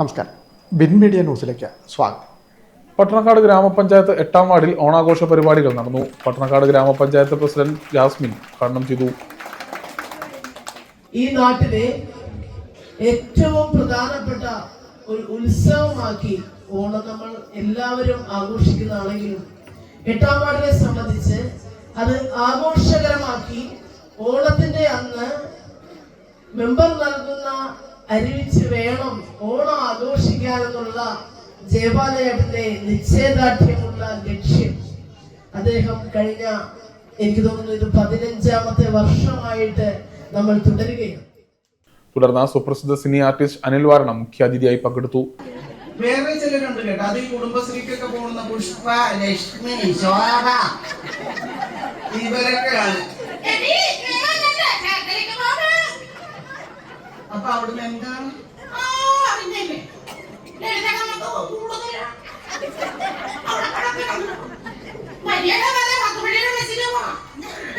നമസ്കാരം. Bin media ന്യൂസിലേക്ക് സ്വാഗതം. പട്ടണക്കാട് ഗ്രാമപഞ്ചായത്ത് എട്ടാം വാർഡിൽ ഓണാഘോഷ പരിപാടികൾ നടന്നു. പട്ടണക്കാട് ഗ്രാമപഞ്ചായത്ത് പ്രസിഡന്റ് ജാസ്മിൻ ഉദ്ഘാടനം ചെയ്തു. ഈ നാട്ടിലെ ഏറ്റവും പ്രധാനപ്പെട്ട ഒരു ഉത്സവമാക്കി ഓണം നമ്മൾ എല്ലാവരും ആഘോഷിക്കുന്നതാണെങ്കിലും എട്ടാം വാർഡിനെ സംബന്ധിച്ച് അത് ആഘോഷകരമാക്കി ഓണത്തിന്റെ അന്ന് മെമ്പർ നൽകുന്ന അരിവിച്ച് വേണം ഓണം ആഘോഷിക്കാനെന്നുള്ള ജയപാലയേട്ടന്റെ നിശ്ചയദാർഢ്യമുള്ള ലക്ഷ്യം. അദ്ദേഹം കഴിഞ്ഞ എനിക്ക് തോന്നുന്നു ഇത് പതിനഞ്ചാമത്തെ വർഷമായിട്ട് നമ്മൾ തുടരുകയാണ്. തുടർന്ന് സുപ്രസിദ്ധ സിനി ആർട്ടിസ്റ്റ് അനിൽ വാരണം മുഖ്യാതിഥിയായി പങ്കെടുത്തു. വേറെ ചിലരുണ്ട് കേട്ടോ. അത് ഈ കുടുംബശ്രീക്കൊക്കെ പോകുന്ന പുഷ്പ ലക്ഷ്മി ശോഭ. ഇവരൊക്കെയാണ്. അവിടുന്ന് എന്താണ്?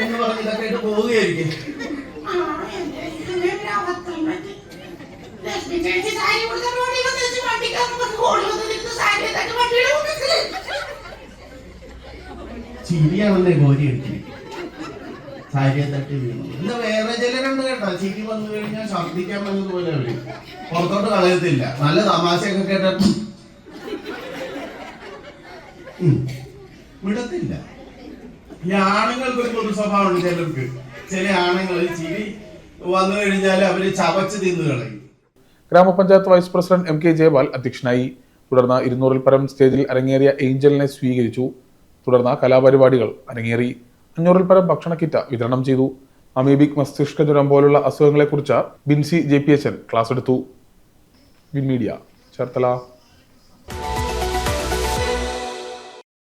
എന്ന് പറഞ്ഞ് ഇതൊക്കെ ആയിട്ട് പോവുകയായിരിക്കും. ചിരിയാണല്ലേ ഗോരി എടുക്കുന്നത് സാരിയെ തട്ടി വീണു. ഇന്ന് വേറെ ചിലരുണ്ട്? കേട്ടോ ചിരി വന്നു കഴിഞ്ഞാൽ ശർദ്ദിക്കാൻ വന്നത് പോലെ അവർ പുറത്തോട്ട് കളയത്തില്ല. നല്ല തമാശയൊക്കെ കേട്ട വിടത്തില്ല. ഈ ആണുങ്ങൾക്ക് ഒരു പൊതു സ്വഭാവമുണ്ട് ചിലർക്ക്. ചില ആണുങ്ങൾ ചിരി വന്നു കഴിഞ്ഞാൽ അവർ ചവച്ച് തിന്നു കളയും. ഗ്രാമപഞ്ചായത്ത് vice president M K Jayapal അധ്യക്ഷനായി. തുടർന്ന് ഇരുന്നൂറിൽ പരം സ്റ്റേജിൽ അരങ്ങേറിയ ഏഞ്ചലിനെ സ്വീകരിച്ചു. തുടർന്ന് കലാപരിപാടികൾ അരങ്ങേറി. അഞ്ഞൂറിൽ പരം ഭക്ഷണ കിറ്റ് വിതരണം ചെയ്തു. അമീബിക് മസ്തിഷ്ക ജ്വരം പോലുള്ള അസുഖങ്ങളെക്കുറിച്ച് Binsy J P H N class എടുത്തു. ബിൻ മീഡിയ. ചേർത്തല.